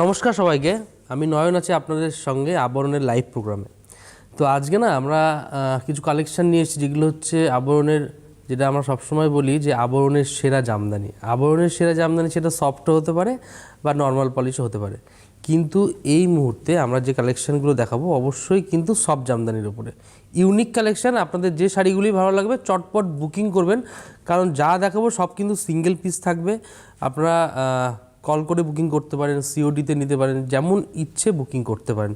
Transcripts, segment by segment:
নমস্কার সবাইকে। আমি নয়ন আছি আপনাদের সঙ্গে আবরণের লাইভ প্রোগ্রামে তো আজকে না আমরা কিছু কালেকশন নিয়ে এসেছি, যেগুলো হচ্ছে আবরণের, যেটা আমরা সবসময় বলি যে আবরণের সেরা জামদানি। আবরণের সেরা জামদানি সেটা সফটও হতে পারে বা নর্মাল পলিশও হতে পারে। কিন্তু এই মুহূর্তে আমরা যে কালেকশানগুলো দেখাবো, অবশ্যই কিন্তু সব জামদানির উপরে। ইউনিক কালেকশান আপনাদের যে শাড়িগুলি ভালো লাগবে, চটপট বুকিং করবেন। কারণ যা দেখাবো সব কিন্তু সিঙ্গেল পিস থাকবে। আপনারা কল করে বুকিং করতে পারেন সিওডিতে নিতে পারেন, যেমন ইচ্ছে বুকিং করতে পারেন।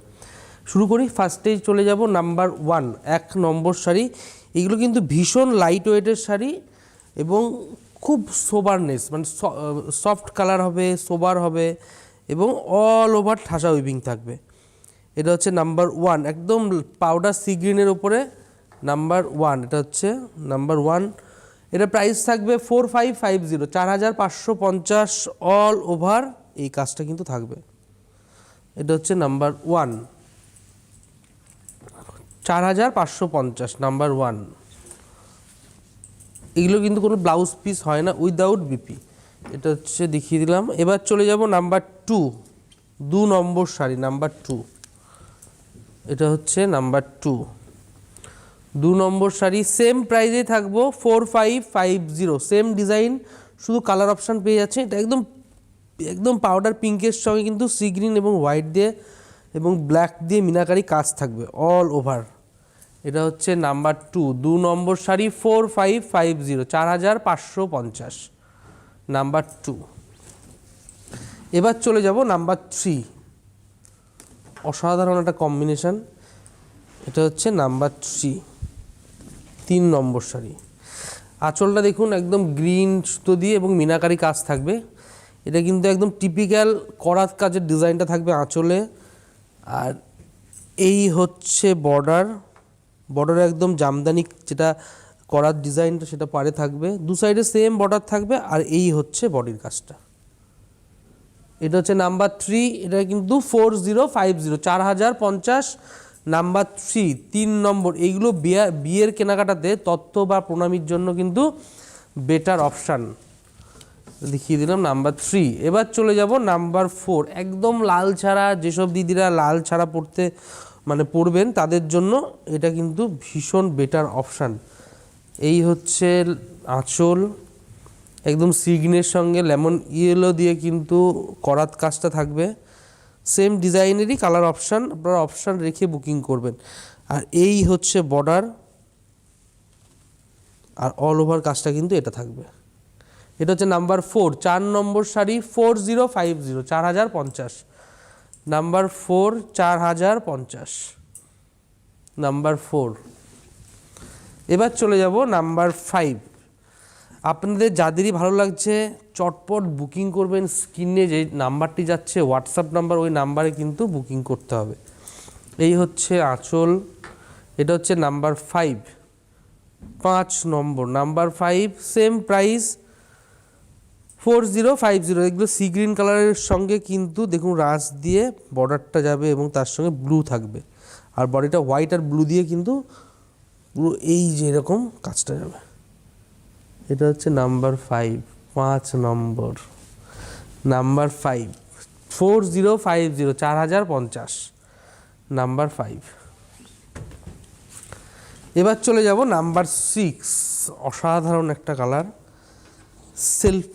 শুরু করি ফার্স্টেই চলে যাব নাম্বার ওয়ান এক নম্বর শাড়ি। এগুলো কিন্তু ভীষণ লাইট ওয়েটের শাড়ি এবং খুব সোবারনেস মানে সফট কালার হবে সোবার হবে এবং অল ওভার ঠাসা উইভিং থাকবে। এটা হচ্ছে নাম্বার ওয়ান একদম পাউডার সি গ্রিনের ওপরে নাম্বার ওয়ান এটা হচ্ছে নাম্বার ওয়ান এটা প্রাইস থাকবে ফোর ফাইভ ফাইভ জিরো চার হাজার পাঁচশো পঞ্চাশ অল ওভার এই কাজটা কিন্তু থাকবে। এটা হচ্ছে নাম্বার ওয়ান চার হাজার পাঁচশো পঞ্চাশ নাম্বার ওয়ান এগুলো কিন্তু কোনো ব্লাউজ পিস হয় না উইদাউট বিপি এটা হচ্ছে দেখিয়ে দিলাম। এবার চলে যাব নাম্বার টু দু নম্বর শাড়ি নাম্বার টু এটা হচ্ছে নাম্বার টু দু নম্বর শাড়ি সেম প্রাইজে থাকব four five five zero same design শুধু কালার অপশান পেয়ে যাচ্ছে এটা একদম একদম পাউডার পিঙ্কের সঙ্গে কিন্তু সি গ্রিন এবং হোয়াইট দিয়ে এবং ব্ল্যাক দিয়ে মিনাকারি কাজ থাকবে অল ওভার এটা হচ্ছে নাম্বার টু দু নম্বর sari four five five zero চার হাজার পাঁচশো পঞ্চাশ। নাম্বার টু এবার চলে যাব নাম্বার থ্রি অসাধারণ একটা কম্বিনেশন এটা হচ্ছে নাম্বার থ্রি, তিন নম্বর শাড়ি আঁচলটা দেখুন, একদম গ্রিন সুতো দিয়ে এবং মিনাকারি কাজ থাকবে। এটা কিন্তু একদম টিপিক্যাল করাত কাজের ডিজাইনটা থাকবে আঁচলে। আর এই হচ্ছে বর্ডার বর্ডারে একদম জামদানি যেটা করার ডিজাইনটা সেটা পারে থাকবে। দু সাইডে সেম বর্ডার থাকবে, আর এই হচ্ছে বডির কাজটা। এটা হচ্ছে নাম্বার থ্রি, এটা কিন্তু ফোর জিরো ফাইভ জিরো চার হাজার পঞ্চাশ নাম্বার থ্রি, তিন নম্বর, এইগুলো বিয়া, বিয়ের কেনাকাটাতে তত্ত্ব বা প্রণামীর জন্য কিন্তু বেটার অপশান দেখিয়ে দিলাম, নাম্বার থ্রি। এবার চলে যাব নাম্বার ফোর। একদম লাল ছাড়া, যেসব দিদিরা লাল ছাড়া পড়তে মানে পড়বেন, তাদের জন্য এটা কিন্তু ভীষণ বেটার অপশান এই হচ্ছে আঁচল। একদম সিগনের সঙ্গে লেমন ইয়েলো দিয়ে কিন্তু করাত কাজটা থাকবে। সেম ডিজাইনেরই কালার অপশান আপনারা অপশান রেখে বুকিং করবেন। আর এই হচ্ছে বর্ডার আর অল ওভার কাজটা কিন্তু এটা থাকবে। এটা হচ্ছে নাম্বার ফোর চার নম্বর sari four zero five zero চার হাজার পঞ্চাশ। নাম্বার ফোর চার হাজার পঞ্চাশ। নাম্বার ফোর এবার চলে যাব নাম্বার ফাইভ আপনাদের যাদেরই ভালো লাগছে, চটপট বুকিং করবেন স্ক্রিনে যে নাম্বারটি যাচ্ছে হোয়াটসঅ্যাপ নাম্বার ওই নাম্বারে কিন্তু বুকিং করতে হবে। এই হচ্ছে আঁচল, এটা হচ্ছে নাম্বার ফাইভ পাঁচ নম্বর। Number five same price four zero five zero এগুলো সি গ্রিন কালারের সঙ্গে কিন্তু দেখুন রাস দিয়ে বর্ডারটা যাবে এবং তার সঙ্গে ব্লু থাকবে। আর বডিটা হোয়াইট আর ব্লু দিয়ে কিন্তু পুরো এই যে এরকম কাজটা যাবে। এটা হচ্ছে নাম্বার ফাইভ পাঁচ নম্বর। Number five four zero five zero চার হাজার পঞ্চাশ। নাম্বার ফাইভ এবার চলে যাব নাম্বার সিক্স অসাধারণ একটা কালার সেলফ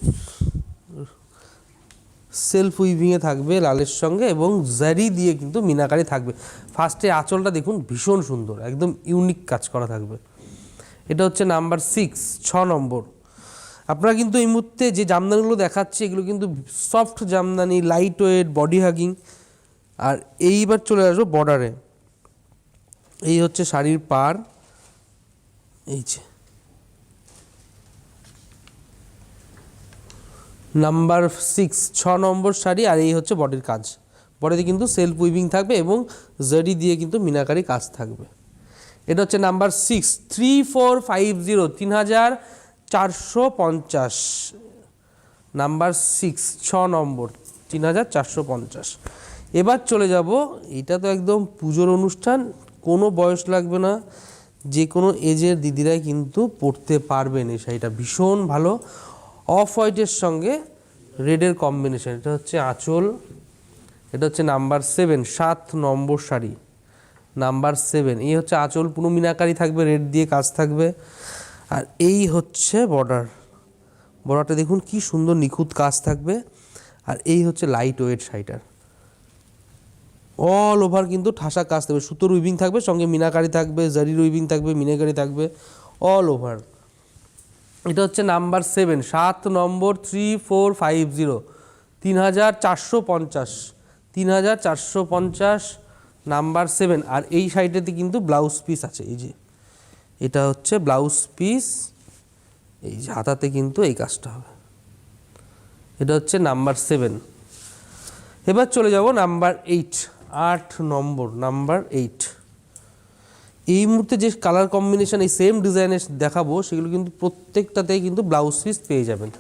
সেলফ উইভিংয়ে থাকবে লালের সঙ্গে এবং জারি দিয়ে কিন্তু মিনাকারি থাকবে। ফার্স্টে আঁচলটা দেখুন, ভীষণ সুন্দর, একদম ইউনিক কাজ করা থাকবে। এটা হচ্ছে নাম্বার সিক্স, ছ নম্বর। আপনারা কিন্তু এই মুহূর্তে যে জামদানিগুলো দেখাচ্ছে, এগুলো কিন্তু soft jamdani light weight body hugging আর এইবার চলে আসব বর্ডারে এই হচ্ছে শাড়ির পার এই যে। নাম্বার সিক্স, ছ নম্বর শাড়ি, আর এই হচ্ছে বডির কাজ। বডিতে কিন্তু সেলফ উইভিং থাকবে এবং জারি দিয়ে কিন্তু মিনাকারি কাজ থাকবে। এটা হচ্ছে number six, three four five zero, তিন হাজার চারশো পঞ্চাশ। নাম্বার সিক্স, ছ নম্বর, তিন হাজার চারশো পঞ্চাশ। এবার চলে যাব, এটা তো একদম পুজোর অনুষ্ঠান, কোনো বয়স লাগবে না, যে কোনো এজের দিদিরাই কিন্তু পড়তে পারবেন এই শাড়িটা, ভীষণ ভালো। অফ হোয়াইটের সঙ্গে রেডের কম্বিনেশন, এটা হচ্ছে আঁচল, এটা হচ্ছে নাম্বার সেভেন, সাত নম্বর শাড়ি। Number seven. এই হচ্ছে আঁচল পুরো মিনাকারি থাকবে, রেড দিয়ে কাজ থাকবে। আর এই হচ্ছে বর্ডার। বর্ডারটা দেখুন, কি সুন্দর নিখুঁত কাজ থাকবে। আর এই হচ্ছে লাইট ওয়েট শাড়িটার অল ওভার কিন্তু ঠাসা কাজ থাকবে। সুতোর উইভিং থাকবে, সঙ্গে মিনাকারি থাকবে, জারির উইভিং থাকবে, মিনাকারি থাকবে অল ওভার এটা হচ্ছে নাম্বার সেভেন। সাত নম্বর থ্রি ফোর ফাইভ জিরো তিন হাজার চারশো পঞ্চাশ। তিন হাজার চারশো পঞ্চাশ নাম্বার সেভেন, আর এই সাইডেতে কিন্তু ব্লাউজ পিস আছে, এই যে। এটা হচ্ছে ব্লাউজ পিস এই যে হাতাতে কিন্তু এই কাজটা হবে। এটা হচ্ছে নাম্বার সেভেন। এবার চলে যাব নাম্বার এইট, আট নম্বর, নাম্বার এইট। এই মুহূর্তে যে কালার কম্বিনেশন এই সেম ডিজাইনের দেখাবো, সেগুলো কিন্তু প্রত্যেকটাতেই কিন্তু ব্লাউজ পিস পেয়ে যাবেন।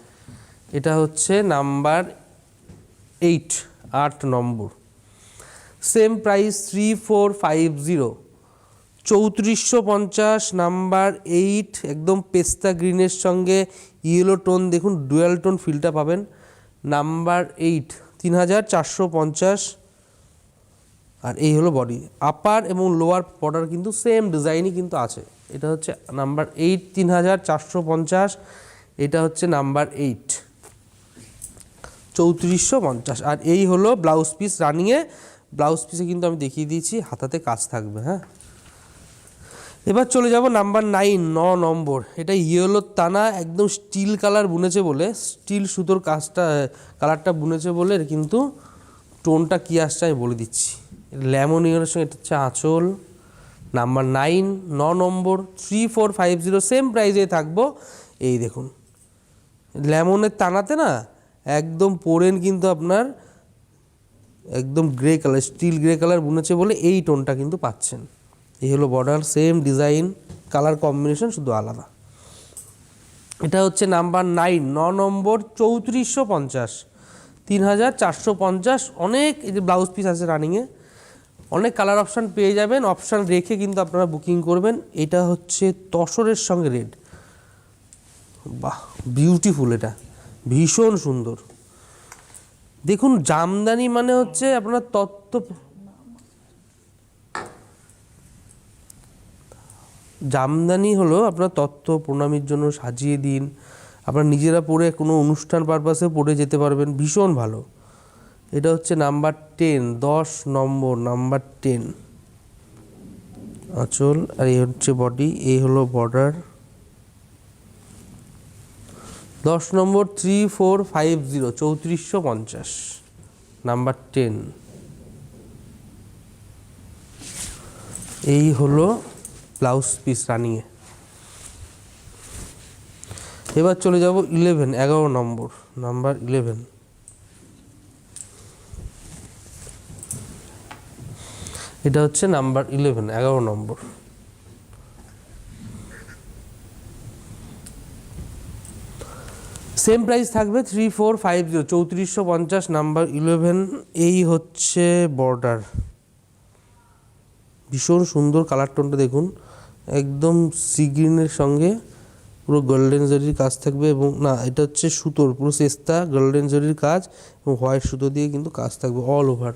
এটা হচ্ছে নাম্বার এইট, আট নম্বর। Same price three four five zero চৌত্রিশশো পঞ্চাশ নাম্বার এইট একদম পেস্তা গ্রিনের সঙ্গে ইয়েলো টোন দেখুন ডুয়াল টোন ফিলটা পাবেন। নাম্বার এইট তিন হাজার চারশো পঞ্চাশ। আর এই হলো বডি আপার এবং লোয়ার বর্ডার কিন্তু সেম ডিজাইনই কিন্তু আছে। এটা হচ্ছে নাম্বার এইট তিন হাজার চারশো পঞ্চাশ। এটা হচ্ছে নাম্বার এইট চৌত্রিশশো পঞ্চাশ। আর এই হলো ব্লাউজ পিস রানিংয়ে ব্লাউজ পিসে কিন্তু আমি দেখিয়ে দিয়েছি, হাতাতে কাজ থাকবে হ্যাঁ? এবার চলে যাব নাম্বার নাইন, ন নম্বর। এটা ইয়েলো টানা একদম স্টিল কালার বুনেছে বলে, স্টিল সুতোর কাজটা, কালারটা বুনেছে বলে কিন্তু টোনটা কী আসছে আমি বলে দিচ্ছি। লেমন ইয়েলোর সঙ্গে এটা হচ্ছে আঁচল। নাম্বার নাইন, ন নম্বর three four five zero same প্রাইজে থাকব। এই দেখুন, লেমনের টানাতে না, একদম পরেন কিন্তু আপনার একদম grey colour steel grey colour বুনেছে বলে এই টোনটা কিন্তু পাচ্ছেন। এই হলো border same design colour combination শুধু আলাদা। এটা হচ্ছে নাম্বার নাইন ন নম্বর চৌত্রিশশো পঞ্চাশ, তিন হাজার চারশো পঞ্চাশ। অনেক এই যে ব্লাউজ পিস আছে রানিংয়ে অনেক কালার অপশান পেয়ে যাবেন। অপশান রেখে কিন্তু আপনারা বুকিং করবেন। এটা হচ্ছে তসরের সঙ্গে রেড বাহ বিউটিফুল এটা। ভীষণ সুন্দর। দেখুন, জামদানি মানে হচ্ছে আপনার তত্ত্ব জামদানি হলো আপনার তত্ত্ব, প্রণামীর জন্য সাজিয়ে দিন। আপনার নিজেরা পরে কোনো অনুষ্ঠান পারপাসে পরে যেতে পারবেন। ভীষণ ভালো। এটা হচ্ছে নাম্বার টেন দশ নম্বর নাম্বার টেন আঁচল, আর এই হচ্ছে বডি এই হলো বর্ডার দশ নম্বর থ্রি ফোর ফাইভ জিরো চৌত্রিশশো পঞ্চাশ। নাম্বার টেন এই হলো ব্লাউজ পিস রানিয়ে এবার চলে যাব ইলেভেন এগারো নম্বর। নাম্বার ইলেভেন এটা হচ্ছে নাম্বার ইলেভেন এগারো নম্বর। সেম প্রাইস থাকবে থ্রি ফোর ফাইভ জিরো চৌত্রিশশো পঞ্চাশ নাম্বার ইলেভেন এই হচ্ছে বর্ডার ভীষণ সুন্দর কালার টোনটা দেখুন, একদম সি গ্রিনের সঙ্গে, পুরো গোল্ডেন জরির কাজ থাকবে এবং, না, এটা হচ্ছে সুতোর, পুরো চেস্তা গোল্ডেন জরির কাজ এবং হোয়াইট সুতো দিয়ে কিন্তু কাজ থাকবে অল ওভার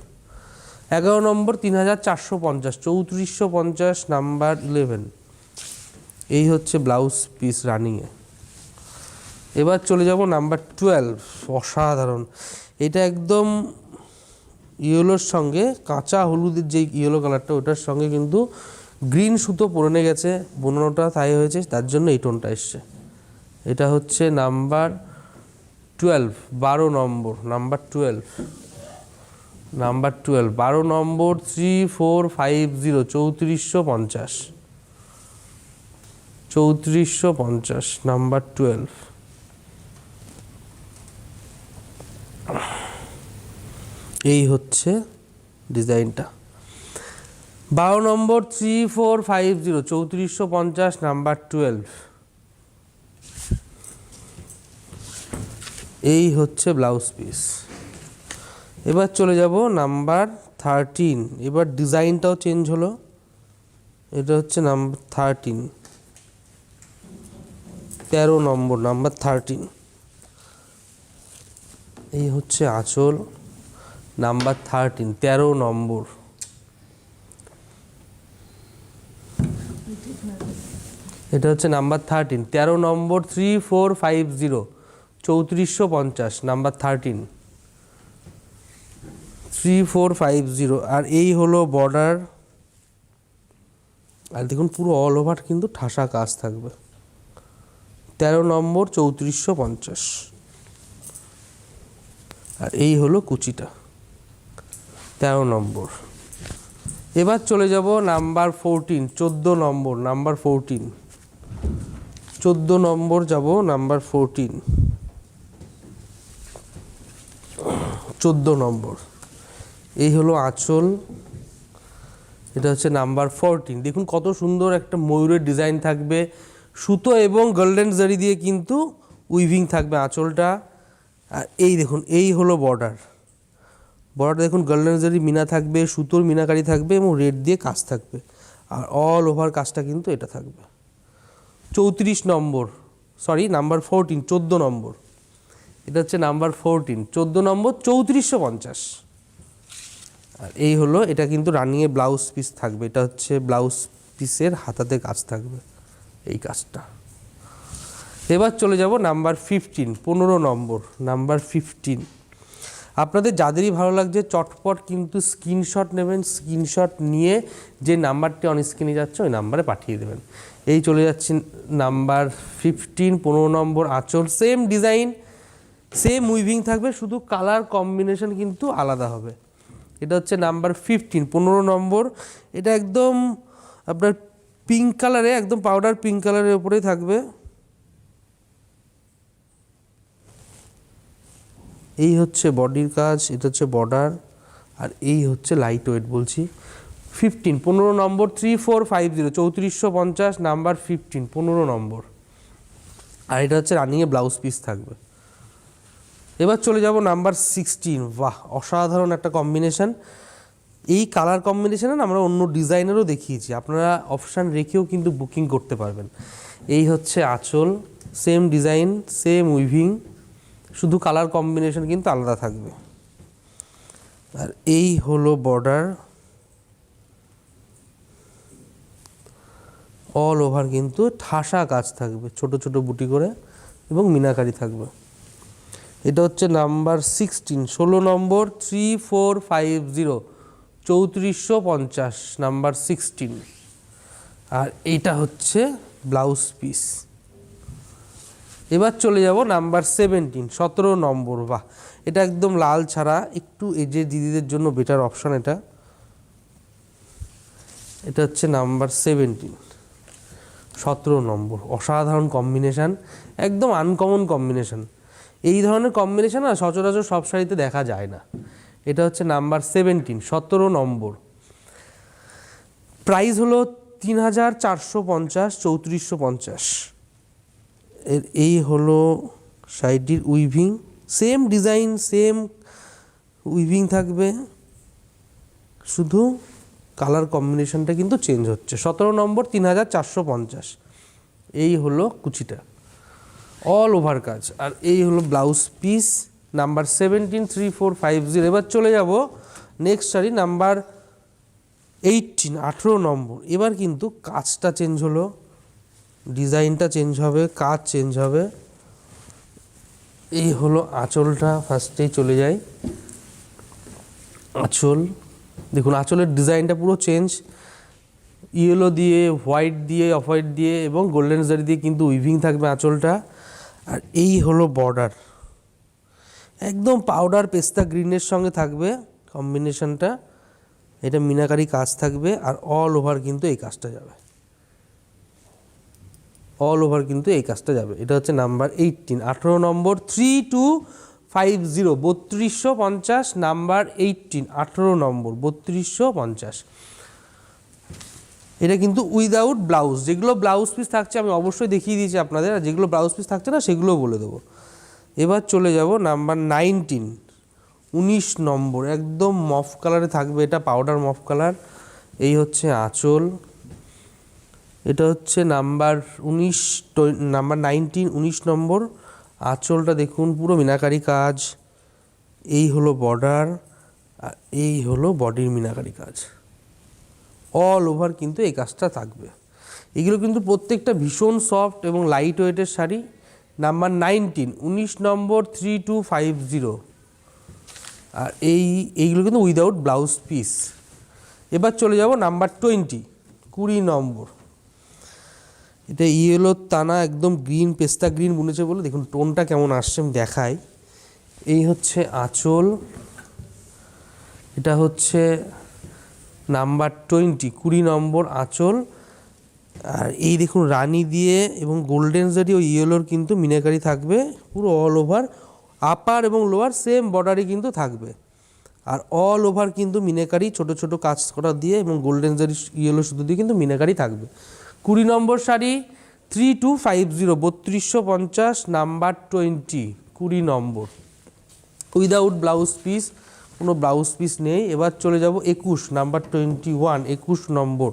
এগারো নম্বর, তিন হাজার চারশো পঞ্চাশ, চৌত্রিশশো পঞ্চাশ নাম্বার ইলেভেন এই হচ্ছে ব্লাউজ পিস রানিংয়ে এবার চলে যাব নাম্বার টুয়েলভ অসাধারণ। এটা একদম ইয়েলোর সঙ্গে, কাঁচা হলুদের যে ইয়েলো কালারটা ওটার সঙ্গে কিন্তু গ্রিন সুতো পরনে গেছে, বোনানোটা তাই হয়েছে, তার জন্য এই টোনটা এসছে। এটা হচ্ছে নাম্বার টুয়েলভ বারো নম্বর নাম্বার টুয়েলভ নাম্বার টুয়েলভ বারো নম্বর থ্রি ফোর ফাইভ জিরো চৌত্রিশশো পঞ্চাশ। চৌত্রিশশো পঞ্চাশ নাম্বার টুয়েলভ এই হচ্ছে ডিজাইনটা। বারো নম্বর থ্রি ফোর ফাইভ জিরো চৌত্রিশশো পঞ্চাশ নাম্বার টুয়েলভ এই হচ্ছে ব্লাউজ পিস এবার চলে যাব নাম্বার থার্টিন এবার ডিজাইনটাও চেঞ্জ হলো। এটা হচ্ছে নাম্বার থার্টিন তেরো নম্বর নাম্বার থার্টিন এই হচ্ছে আঁচল নাম্বার থার্টিন তেরো নম্বর। এটা হচ্ছে নাম্বার থার্টিন তেরো নম্বর থ্রি ফোর ফাইভ জিরো চৌত্রিশশো পঞ্চাশ, number thirteen three four five zero আর এই হলো বর্ডার আর দেখুন পুরো অল ওভার কিন্তু ঠাসা কাজ থাকবে। তেরো নম্বর, চৌত্রিশশো পঞ্চাশ। আর এই হলো কুচিটা। তেরো নম্বর। এবার চলে যাব নাম্বার ফোরটিন চোদ্দ নম্বর, নাম্বার ফোরটিন চোদ্দ নম্বর যাব নাম্বার ফোরটিন চোদ্দ নম্বর। এই হলো আঁচল। এটা হচ্ছে নাম্বার ফোরটিন দেখুন কত সুন্দর একটা ময়ূরের ডিজাইন থাকবে। সুতো এবং গোল্ডেন জারি দিয়ে কিন্তু উইভিং থাকবে আঁচলটা। আর এই দেখুন, এই হলো বর্ডার বর্ডার দেখুন গোল্ডেন জারি মিনা থাকবে, সুতোর মিনাকারি থাকবে এবং রেড দিয়ে কাজ থাকবে। আর অল ওভার কাজটা কিন্তু এটা থাকবে। চৌত্রিশ নম্বর সরি নাম্বার ফোরটিন চোদ্দ নম্বর। এটা হচ্ছে নাম্বার ফোরটিন চোদ্দ নম্বর, চৌত্রিশশো পঞ্চাশ। আর এই হলো, এটা কিন্তু রানিংয়ে ব্লাউজ পিস থাকবে। এটা হচ্ছে ব্লাউজ পিসের হাতাতে কাজ থাকবে, এই কাজটা। এবার চলে যাব নাম্বার ফিফটিন পনেরো নম্বর, নাম্বার ফিফটিন আপনাদের যাদেরই ভালো লাগছে, চটপট কিন্তু স্ক্রিনশট নেবেন স্ক্রিনশট নিয়ে যে নাম্বারটি অন স্ক্রিনে যাচ্ছে, ওই নাম্বারে পাঠিয়ে দেবেন। এই চলে যাচ্ছে নাম্বার ফিফটিন পনেরো নম্বর আঁচল সেম ডিজাইন সেম উইভিং থাকবে, শুধু কালার কম্বিনেশন কিন্তু আলাদা হবে। এটা হচ্ছে নাম্বার ফিফটিন পনেরো নম্বর। এটা একদম আপনার পিঙ্ক কালারে একদম পাউডার পিঙ্ক কালারের ওপরেই থাকবে। এই হচ্ছে বডির কাজ, এটা হচ্ছে বর্ডার, আর এই হচ্ছে লাইট ওয়েট বলছি। ফিফটিন পনেরো নম্বর থ্রি ফোর ফাইভ জিরো চৌত্রিশশো পঞ্চাশ নাম্বার ফিফটিন পনেরো নম্বর। আর এটা হচ্ছে রানিংয়ে ব্লাউজ পিস থাকবে। এবার চলে যাব নাম্বার সিক্সটিন বাহ, অসাধারণ একটা কম্বিনেশান এই কালার কম্বিনেশনে আমরা অন্য ডিজাইনেরও দেখিয়েছি, আপনারা অপশান রেখেও কিন্তু বুকিং করতে পারবেন। এই হচ্ছে আঁচল সেম ডিজাইন সেম উইভিং শুধু কালার কম্বিনেশন কিন্তু আলাদা থাকবে। আর এই হলো বর্ডার অল ওভার কিন্তু ঠাসা কাজ থাকবে, ছোট ছোট বুটি করে এবং মিনাকারি থাকবে। এটা হচ্ছে নাম্বার সিক্সটিন ষোলো নম্বর থ্রি ফোর ফাইভ জিরো চৌত্রিশশো পঞ্চাশ নাম্বার সিক্সটিন আর এইটা হচ্ছে ব্লাউজ পিস এবার চলে যাব নাম্বার সেভেন্টিন, সতেরো নম্বর, বাহ। এটা একদম লাল ছাড়া, একটু এজে দিদিদের জন্য বেটার অপশান এটা। এটা হচ্ছে নাম্বার সেভেন্টিন, সতেরো নম্বর, অসাধারণ কম্বিনেশান একদম আনকমন কম্বিনেশান এই ধরনের কম্বিনেশান আর সচরাচর সব শাড়িতে দেখা যায় না। এটা হচ্ছে নাম্বার সেভেন্টিন, সতেরো নম্বর। প্রাইস হলো তিন হাজার চারশো পঞ্চাশ, চৌত্রিশশো পঞ্চাশ। এর এই হলো সাইডটির weaving same design same weaving থাকবে। শুধু কালার কম্বিনেশনটা কিন্তু চেঞ্জ হচ্ছে। সতেরো নম্বর তিন হাজার চারশো পঞ্চাশ। এই হলো কুচিটা। অল ওভার কাজ। আর এই হলো blouse piece number seventeen three four five zero এবার চলে যাব নেক্সট শাড়ি নাম্বার এইটিন আঠেরো নম্বর। এবার কিন্তু কাজটা চেঞ্জ হলো। ডিজাইনটা চেঞ্জ হবে, কাজ চেঞ্জ হবে। এই হলো আঁচলটা ফার্স্টেই চলে যায় আঁচল, দেখুন আঁচলের ডিজাইনটা পুরো চেঞ্জ ইয়েলো দিয়ে হোয়াইট দিয়ে অফ হোয়াইট দিয়ে এবং গোল্ডেন জারি দিয়ে কিন্তু উইভিং থাকবে আঁচলটা। আর এই হলো বর্ডার একদম পাউডার পেস্তা গ্রিনের সঙ্গে থাকবে কম্বিনেশনটা এটা মিনাকারি কাজ থাকবে আর অল ওভার কিন্তু এই কাজটা যাবে। অল ওভার কিন্তু এই কাজটা যাবে। এটা হচ্ছে নাম্বার এইটিন আঠেরো নম্বর থ্রি টু ফাইভ জিরো বত্রিশশো পঞ্চাশ, নাম্বার এইটিন আঠেরো নম্বর, বত্রিশশো পঞ্চাশ। এটা কিন্তু উইদাউট ব্লাউজ যেগুলো ব্লাউজ পিস থাকছে, আমি অবশ্যই দেখিয়ে দিয়েছি আপনাদের, আর যেগুলো ব্লাউজ পিস থাকছে না, সেগুলো বলে দেবো। এবার চলে যাব নাম্বার নাইনটিন উনিশ নম্বর, একদম মফ কালারে থাকবে এটা পাউডার মফ কালার এই হচ্ছে আঁচল। এটা হচ্ছে নাম্বার উনিশ নাম্বার নাইনটিন, উনিশ নম্বর আঁচলটা দেখুন, পুরো মিনাকারি কাজ। এই হলো বর্ডার আর এই হলো বডির মিনাকারি কাজ। অল ওভার কিন্তু এই কাজটা থাকবে। এগুলো কিন্তু প্রত্যেকটা ভীষণ সফট এবং লাইট ওয়েটের শাড়ি। নাম্বার নাইনটিন, উনিশ নম্বর থ্রি টু ফাইভ জিরো আর এই, এইগুলো কিন্তু উইদাউট ব্লাউজ পিস এবার চলে যাব নাম্বার টোয়েন্টি কুড়ি নম্বর। এটা ইয়েলো টানা একদম গ্রিন পেস্তা গ্রিন বুনেছে বলে। দেখুন, টোনটা কেমন আসছে, আমি দেখাই। এই হচ্ছে আঁচল। এটা হচ্ছে নাম্বার টোয়েন্টি কুড়ি নম্বর আঁচল। আর এই দেখুন, রানি দিয়ে এবং গোল্ডেন জারি ও ইয়েলোর কিন্তু মিনাকারি থাকবে। পুরো অল ওভার আপার এবং লোয়ার সেম বর্ডারই কিন্তু থাকবে। আর অল ওভার কিন্তু মিনাকারি, ছোট ছোট কাজ করা দিয়ে এবং গোল্ডেন জারি ইয়েলো শুধু দিয়ে কিন্তু মিনাকারি থাকবে। কুড়ি নম্বর sari three two five zero বত্রিশশো পঞ্চাশ নাম্বার টোয়েন্টি কুড়ি নম্বর। উইদাউট ব্লাউজ পিস কোনো ব্লাউজ পিস নেই। এবার চলে যাব একুশ নাম্বার টোয়েন্টি ওয়ান একুশ নম্বর।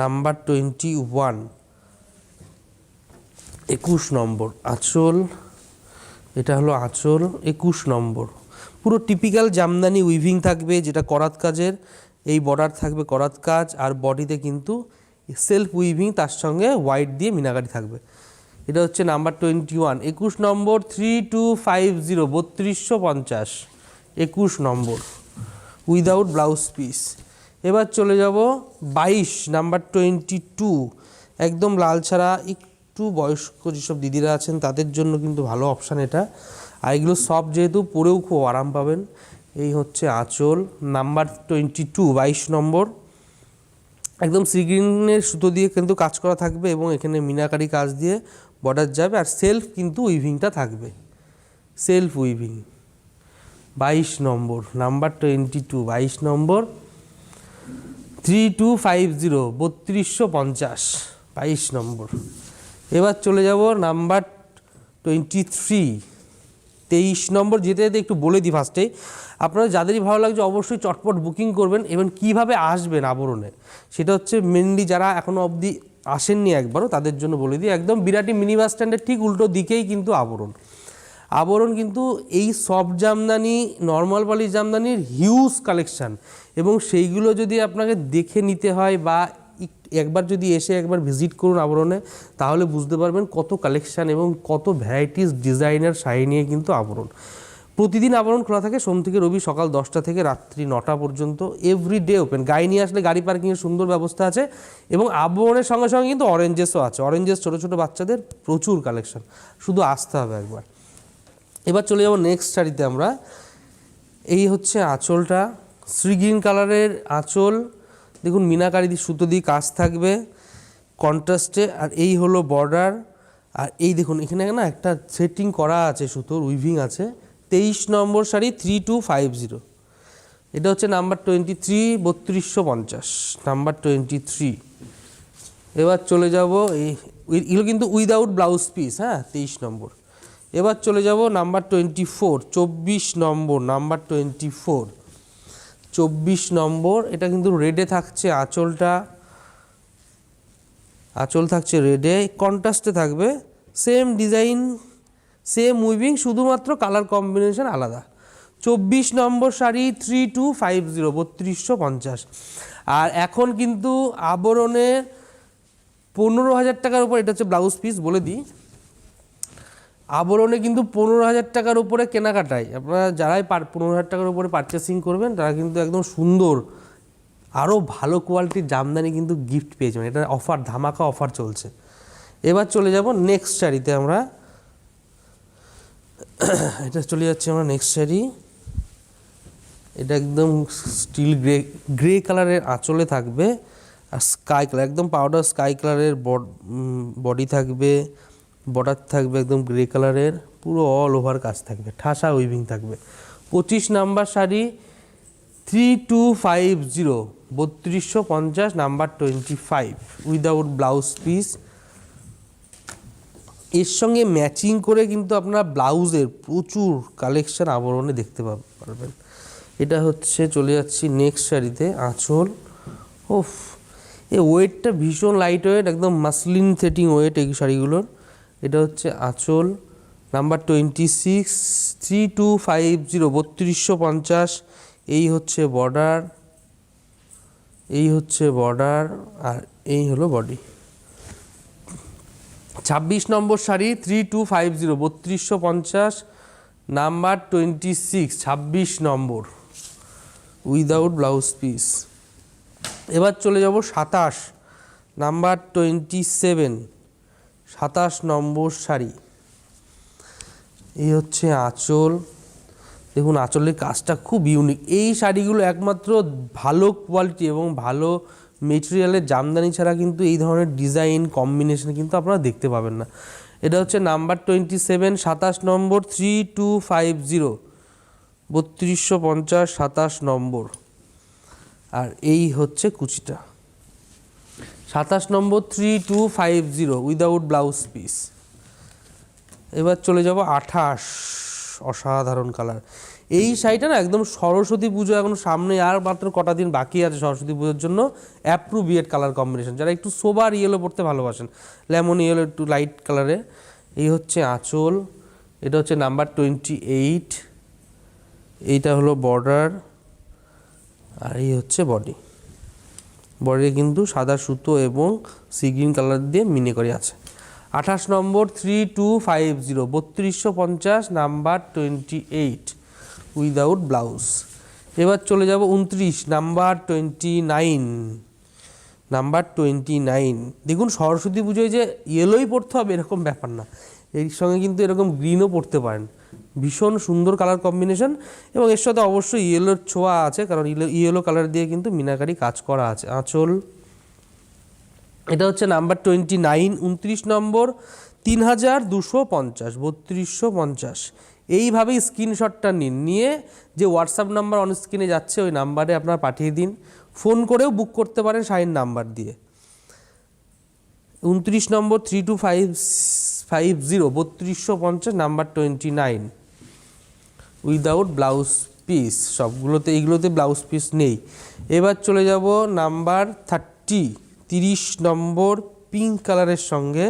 নাম্বার টোয়েন্টি ওয়ান একুশ নম্বর। আঁচল, এটা হলো আঁচল, একুশ নম্বর। পুরো টিপিক্যাল জামদানি উইভিং থাকবে, যেটা করাত কাজের। এই বর্ডার থাকবে করাত কাজ, আর বডিতে কিন্তু সেলফ উইভিং তার সঙ্গে হোয়াইট দিয়ে মিনাকারি থাকবে। এটা হচ্ছে নাম্বার টোয়েন্টি ওয়ান একুশ নম্বর থ্রি টু ফাইভ জিরো বত্রিশশো পঞ্চাশ। একুশ নম্বর। উইদাউট ব্লাউজ পিস এবার চলে যাব বাইশ নাম্বার টোয়েন্টি টু একদম লাল ছাড়া একটু বয়স্ক যেসব দিদিরা আছেন, তাদের জন্য কিন্তু ভালো অপশান এটা। আর এগুলো সব যেহেতু পরেও খুব আরাম পাবেন। এই হচ্ছে আঁচল নাম্বার টোয়েন্টি টু বাইশ নম্বর। একদম সিগ্রিনের সুতো দিয়ে কিন্তু কাজ করা থাকবে এবং এখানে মিনাকারি কাজ দিয়ে বর্ডার যাবে আর সেলফ কিন্তু উইভিংটা থাকবে। Self weaving. বাইশ নম্বর, নাম্বার টোয়েন্টি টু, বাইশ নম্বর। থ্রি টু ফাইভ জিরো, বত্রিশশো পঞ্চাশ, বাইশ নম্বর। এবার চলে যাব নাম্বার টোয়েন্টি থ্রি, তেইশ নম্বর যেতে যেতে একটু বলে দিই ফার্স্টে আপনারা যাদেরই ভালো লাগছে অবশ্যই চটপট বুকিং করবেন এবং কীভাবে আসবেন আবরণে, সেটা হচ্ছে মেনলি যারা এখনও অবধি আসেননি একবারও, তাদের জন্য বলে দিই, একদম বিরাটি মিনি বাস স্ট্যান্ডের ঠিক উল্টো দিকেই কিন্তু আবরণ। আবরণ কিন্তু এই সব জামদানি নর্মাল পালিশ জামদানির হিউজ কালেকশান এবং সেইগুলো যদি আপনাকে দেখে নিতে হয় বা একবার যদি এসে একবার ভিজিট করুন আবরণে, তাহলে বুঝতে পারবেন কত কালেকশান এবং কত ভ্যারাইটিস ডিজাইনার শাড়ি নিয়ে কিন্তু আবরণ। প্রতিদিন আবরণ খোলা থাকে। সোম থেকে রবি সকাল দশটা থেকে রাত্রি নটা পর্যন্ত এভরি ডে ওপেন গাড়ি নিয়ে আসলে গাড়ি পার্কিংয়ের সুন্দর ব্যবস্থা আছে এবং আবরণের সঙ্গে সঙ্গে কিন্তু অরেঞ্জেসও আছে। অরেঞ্জেস ছোটো ছোটো বাচ্চাদের প্রচুর কালেকশন শুধু আসতে হবে একবার। এবার চলে যাব নেক্সট শাড়িতে আমরা। এই হচ্ছে আঁচলটা। শ্রী গ্রিন কালারের আঁচল। দেখুন, মিনাকারি সুতো দিয়ে কাজ থাকবে। কন্ট্রাস্টে আর এই হলো বর্ডার আর এই দেখুন, এখানে না একটা সেটিং করা আছে সুতোর উইভিং আছে। তেইশ নম্বর sari three two five zero এটা হচ্ছে নাম্বার টোয়েন্টি থ্রি বত্রিশশো পঞ্চাশ নাম্বার টোয়েন্টি থ্রি এবার চলে যাব এই, এগুলো কিন্তু উইদাউট ব্লাউজ পিস হ্যাঁ তেইশ নম্বর। এবার চলে যাব নাম্বার টোয়েন্টি ফোর চব্বিশ নম্বর নাম্বার টোয়েন্টি ফোর চব্বিশ নম্বর, এটা কিন্তু রেডে থাকছে আঁচলটা। আঁচল থাকছে রেডে কন্ট্রাস্টে থাকবে। সেম ডিজাইন সেম উইভিং শুধুমাত্র কালার কম্বিনেশন আলাদা। চব্বিশ নম্বর sari three two five zero বত্রিশশো পঞ্চাশ। আর এখন কিন্তু আবরণে পনেরো হাজার টাকার উপর, এটা হচ্ছে ব্লাউজ পিস বলে দিই। আবরণে কিন্তু পনেরো হাজার টাকার উপরে কেনাকাটায় আপনারা যারাই পার পনেরো হাজার টাকার উপরে পারচেসিং করবেন, তারা কিন্তু একদম সুন্দর আরও ভালো কোয়ালিটির জামদানি কিন্তু গিফট পেয়ে যাবেন। এটা অফার ধামাকা অফার চলছে। এবার চলে যাব নেক্সট শাড়িতে আমরা। এটা চলে যাচ্ছে আমরা নেক্সট শাড়ি এটা একদম স্টিল গ্রে গ্রে কালারের আঁচলে থাকবে। আর স্কাই কালার একদম পাউডার স্কাই কালারের বডি থাকবে বর্ডার থাকবে একদম গ্রে কালারের পুরো অল ওভার কাজ থাকবে, ঠাসা উইভিং থাকবে। পঁচিশ number sari three two five zero বত্রিশশো পঞ্চাশ number twenty five without blouse piece এর সঙ্গে ম্যাচিং করে কিন্তু আপনারা ব্লাউজের প্রচুর কালেকশান আবরণে দেখতে পারবেন। এটা হচ্ছে চলে যাচ্ছি নেক্সট শাড়িতে, আঁচল। ওফ এই ওয়েটটা ভীষণ লাইট ওয়েট একদম মাসলিন সেটিং ওয়েট এই শাড়িগুলোর। এটা হচ্ছে আঁচল number twenty six three two five zero বত্রিশশো পঞ্চাশ। এই হচ্ছে বর্ডার এই হচ্ছে বর্ডার আর এই হলো বডি ছাব্বিশ নম্বর sari three two five zero বত্রিশশো পঞ্চাশ নাম্বার টোয়েন্টি সিক্স ছাব্বিশ নম্বর। উইদাউট ব্লাউজ পিস এবার চলে যাব সাতাশ নাম্বার টোয়েন্টি সেভেন সাতাশ নম্বর শাড়ি এই হচ্ছে আঁচল। দেখুন, আঁচলের কাজটা খুব ইউনিক এই শাড়িগুলো একমাত্র ভালো কোয়ালিটি এবং ভালো মেটেরিয়ালের জামদানি ছাড়া কিন্তু এই ধরনের ডিজাইন, কম্বিনেশন কিন্তু আপনারা দেখতে পাবেন না। এটা হচ্ছে নাম্বার টোয়েন্টি সেভেন, সাতাশ নম্বর, থ্রি টু ফাইভ জিরো। বত্রিশশো পঞ্চাশ, সাতাশ নম্বর। আর এই হচ্ছে কুচিটা। সাতাশ নম্বর, three two five zero, without blouse piece. এবার চলে যাব আঠাশ, অসাধারণ কালার। এই শাড়িটা না একদম সরস্বতী পুজো এখন সামনে আর মাত্র কটা দিন বাকি আছে সরস্বতী পুজোর জন্য। অ্যাপ্রুভিয়েট কালার কম্বিনেশন যারা একটু সোবার ইয়েলো পড়তে ভালোবাসেন লেমন ইয়েলো একটু লাইট কালারে এই হচ্ছে আঁচল, এটা হচ্ছে নাম্বার টোয়েন্টি এইট এইটা হলো বর্ডার আর এই হচ্ছে বডি বডিতে কিন্তু সাদা সুতো এবং সি গ্রিন কালার দিয়ে মিনে করে আছে। আঠাশ নম্বর থ্রি টু ফাইভ জিরো বত্রিশশো পঞ্চাশ number twenty eight without blouse. এবার চলে যাব উনত্রিশ, number twenty nine. Number twenty nine. দেখুন, সরস্বতী পুজোয় যে ইয়েলোই পড়তে হবে এরকম ব্যাপার না। এর সঙ্গে কিন্তু এরকম গ্রিনও পড়তে পারেন। ভীষণ সুন্দর কালার কম্বিনেশন এবং এর সাথে অবশ্যই ইয়েলোর ছোঁয়া আছে, কারণ ইয়েলো কালার দিয়ে কিন্তু মিনাকারি কাজ করা আছে। আঁচল। এটা হচ্ছে নাম্বার টোয়েন্টি নাইন, উনত্রিশ নম্বর, তিন হাজার দুশো পঞ্চাশ, বত্রিশশো পঞ্চাশ। এইভাবেই স্ক্রিনশটটা নিন। নিয়ে যে হোয়াটসঅ্যাপ নাম্বার অন স্ক্রিনে যাচ্ছে, ওই নাম্বারে আপনারা পাঠিয়ে দিন। ফোন করেও বুক করতে পারেন শাড়ির নাম্বার দিয়ে। উনত্রিশ নম্বর three two five five zero বত্রিশশো পঞ্চাশ number twenty nine without blouse piece সবগুলোতে, এইগুলোতে ব্লাউজ পিস নেই। এবার চলে যাব নাম্বার থার্টি তিরিশ নম্বর পিঙ্ক কালারের সঙ্গে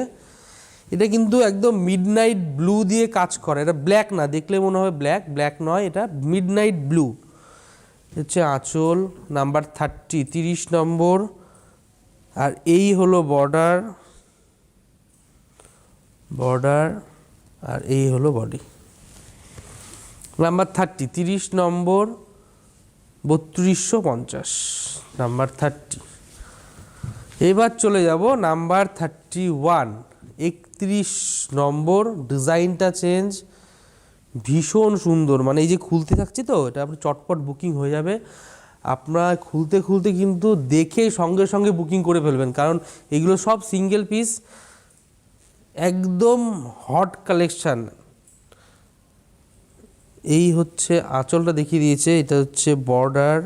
এটা কিন্তু একদম মিডনাইট ব্লু দিয়ে কাজ করে। এটা ব্ল্যাক না, দেখলে মনে হবে ব্ল্যাক ব্ল্যাক নয়, এটা মিডনাইট ব্লু হচ্ছে আঁচল নাম্বার থার্টি তিরিশ নম্বর। আর এই হলো বর্ডার বর্ডার আর এই হলো বডি নাম্বার থার্টি তিরিশ নম্বর, বত্রিশশো পঞ্চাশ। নাম্বার থার্টি এবার চলে যাব নাম্বার থার্টি ওয়ান একত্রিশ নম্বর ডিজাইনটা চেঞ্জ। ভীষণ সুন্দর মানে এই যে খুলতে থাকছি তো, এটা আপনি চটপট বুকিং হয়ে যাবে। আপনার খুলতে খুলতে কিন্তু দেখে সঙ্গে সঙ্গে বুকিং করে ফেলবেন, কারণ এগুলো সব সিঙ্গেল পিস একদম হট কালেকশান এই হচ্ছে আঁচলটা দেখিয়ে দিয়েছে, এটা হচ্ছে বর্ডার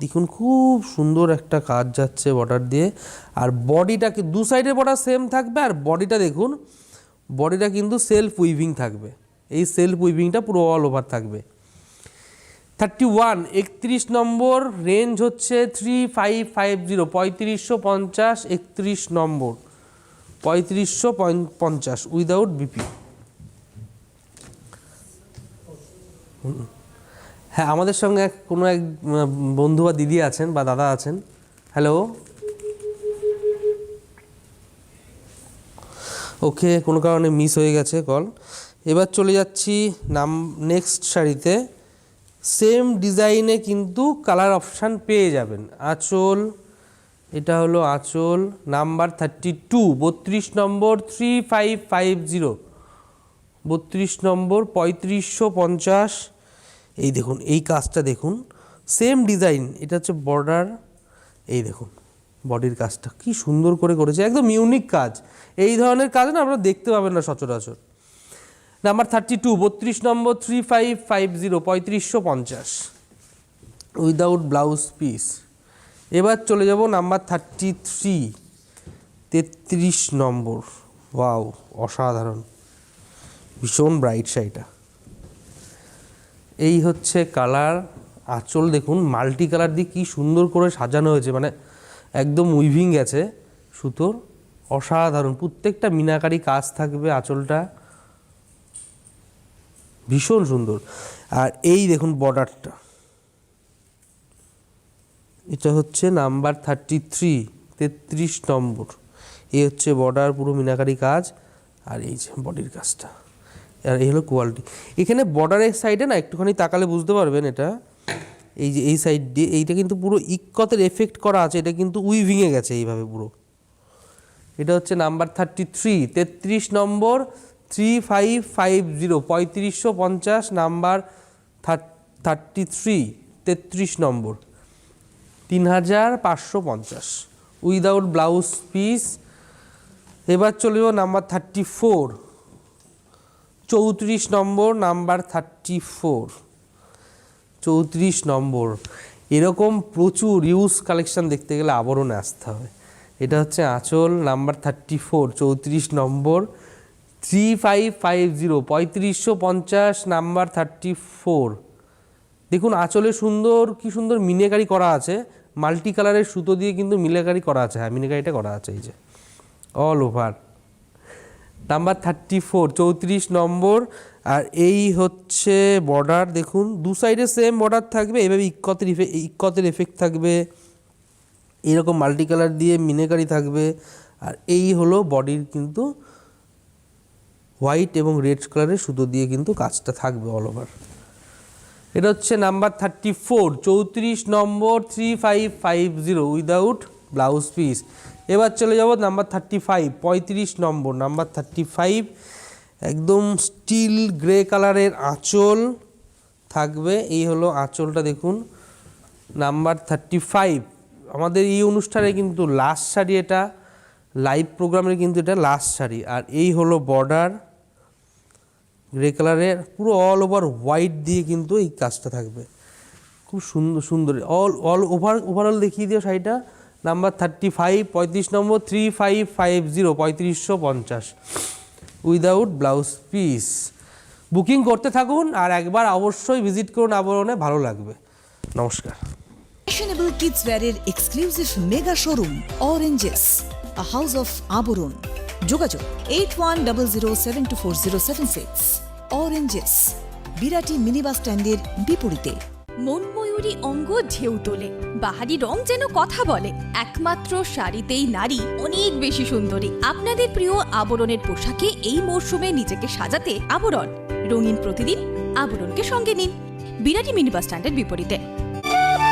দেখুন, খুব সুন্দর একটা কাজ যাচ্ছে বর্ডার দিয়ে। আর বডিটাকে দু সাইডের বর্ডার সেম থাকবে, আর বডিটা দেখুন, বডিটা কিন্তু সেলফ উইভিং থাকবে। এই সেলফ উইভিংটা পুরো অল ওভার থাকবে। থার্টি ওয়ান একত্রিশ নম্বর রেঞ্জ হচ্ছে থ্রি ফাইভ ফাইভ জিরো পঁয়ত্রিশশো পঞ্চাশ, একত্রিশ নম্বর, পঁয়ত্রিশশো পঞ্চাশ উইদাউট বিপি হ্যাঁ আমাদের সঙ্গে এক কোনো এক বন্ধু বা দিদি আছেন বা দাদা আছেন। হ্যালো ওকে কোনো কারণে মিস হয়ে গেছে কল এবার চলে যাচ্ছি নাম নেক্সট শাড়িতে সেম ডিজাইনে কিন্তু কালার অপশান পেয়ে যাবেন। আঁচল, এটা হলো আঁচল নাম্বার থার্টি টু বত্রিশ নম্বর থ্রি ফাইভ ফাইভ জিরো বত্রিশ নম্বর পঁয়ত্রিশশো পঞ্চাশ এই দেখুন, এই কাজটা দেখুন। সেম ডিজাইন এটা হচ্ছে বর্ডার এই দেখুন বডির কাজটা কি সুন্দর করে করেছে, একদম ইউনিক কাজ। এই ধরনের কাজ না আপনারা দেখতে পাবেন না সচরাচর। নাম্বার থার্টি টু বত্রিশ নম্বর থ্রি ফাইভ ফাইভ জিরো পঁয়ত্রিশশো পঞ্চাশ। উইদাউট ব্লাউজ পিস এবার চলে যাব নাম্বার থার্টি থ্রি তেত্রিশ নম্বর। ওয়াও অসাধারণ। ভীষণ ব্রাইট শাড়িটা এই হচ্ছে কালার আঁচল দেখুন, মাল্টি কালার দিয়ে কি সুন্দর করে সাজানো হয়েছে মানে একদম উইভিং গেছে সুতোর, অসাধারণ, প্রত্যেকটা মিনাকারি কাজ থাকবে আঁচলটা। ভীষণ সুন্দর। আর এই দেখুন বর্ডারটা। এটা হচ্ছে নাম্বার থার্টি থ্রি, তেত্রিশ নম্বর। এই হচ্ছে বর্ডার, পুরো মিনাকারি কাজ। আর এই যে বডির কাজটা। আর এই হলো কোয়ালিটি এখানে বর্ডারের সাইডে না একটুখানি তাকালে বুঝতে পারবেন এটা। এই যে, এই সাইড দিয়ে, এইটা কিন্তু পুরো ইক্কতের এফেক্ট করা আছে, এটা কিন্তু উইভিংয়ে গেছে এইভাবে পুরো। এটা হচ্ছে নাম্বার থার্টি থ্রি তেত্রিশ নম্বর থ্রি ফাইভ ফাইভ জিরো পঁয়ত্রিশশো পঞ্চাশ নাম্বার থার্টি থ্রি তেত্রিশ নম্বর তিন হাজার পাঁচশো পঞ্চাশ। উইদাউট ব্লাউজ পিস এবার চলে যাব নাম্বার থার্টি ফোর চৌত্রিশ নম্বর, নাম্বার থার্টি ফোর চৌত্রিশ নম্বর, এরকম প্রচুর ইউজ কালেকশন দেখতে গেলে আবরণে আসতে হবে এটা হচ্ছে আঁচল নাম্বার থার্টি ফোর চৌত্রিশ নম্বর। থ্রি ফাইভ ফাইভ জিরো পঁয়ত্রিশশো পঞ্চাশ, নাম্বার থার্টি ফোর দেখুন, আঁচলে সুন্দর, কি সুন্দর মিনেকারি করা আছে। মাল্টি কালারের সুতো দিয়ে কিন্তু মিনেকারি করা আছে। হ্যাঁ মিনেকারিটা করা আছে এই যে। All over number thirty four চৌত্রিশ নম্বর। আর এই হচ্ছে বর্ডার দেখুন, দু সাইডে সেম বর্ডার থাকবে, এভাবে ইক্কতের ইফে ইক্কতের এফেক্ট থাকবে। এরকম মাল্টি কালার দিয়ে মিনেকারি থাকবে। আর এই হলো বডির কিন্তু হোয়াইট এবং রেড কালারের সুতো দিয়ে কিন্তু কাজটা থাকবে অল ওভার এটা হচ্ছে নাম্বার থার্টি ফোর চৌত্রিশ নম্বর three five five zero without blouse piece এবার চলে যাব নাম্বার থার্টি ফাইভ পঁয়ত্রিশ নম্বর নাম্বার থার্টি ফাইভ একদম স্টিল গ্রে কালারের আঁচল থাকবে। এই হলো আঁচলটা দেখুন নাম্বার থার্টি ফাইভ আমাদের এই অনুষ্ঠানে কিন্তু লাস্ট শাড়ি এটা লাইভ প্রোগ্রামের কিন্তু এটা লাস্ট শাড়ি। আর এই হলো বর্ডার গ্রে কালারের পুরো অল ওভার হোয়াইট দিয়ে কিন্তু এই কাজটা থাকবে। খুব সুন্দর সুন্দর। অল অল ওভার ওভারঅল দেখিয়ে দিও শাড়িটা। নাম্বার থার্টি ফাইভ পঁয়ত্রিশ নম্বর থ্রি ফাইভ ফাইভ জিরো পঁয়ত্রিশশো পঞ্চাশ। উইদাউট ব্লাউজ পিস বুকিং করতে থাকুন আর একবার অবশ্যই ভিজিট করুন আবরণে, ভালো লাগবে। নমস্কার। Fashionable kids ওয়্যারের exclusive mega showroom Oranges a house of Aboron. যোগাযোগ eight one double zero seven two four zero seven six Oranges Birati mini bus স্ট্যান্ডের বিপরীতে। মনময়ূরী অঙ্গ ঢেউ তোলে। বাহারি রং যেন কথা বলে। একমাত্র শাড়িতেই নারী অনেক বেশি সুন্দরী। আপনাদের প্রিয় আবরণের পোশাকে এই মরশুমে নিজেকে সাজাতে আবরণ। রঙিন প্রতিদিন আবরণকে সঙ্গে নিন। বিরাটি মিনি বাস স্ট্যান্ডের বিপরীতে।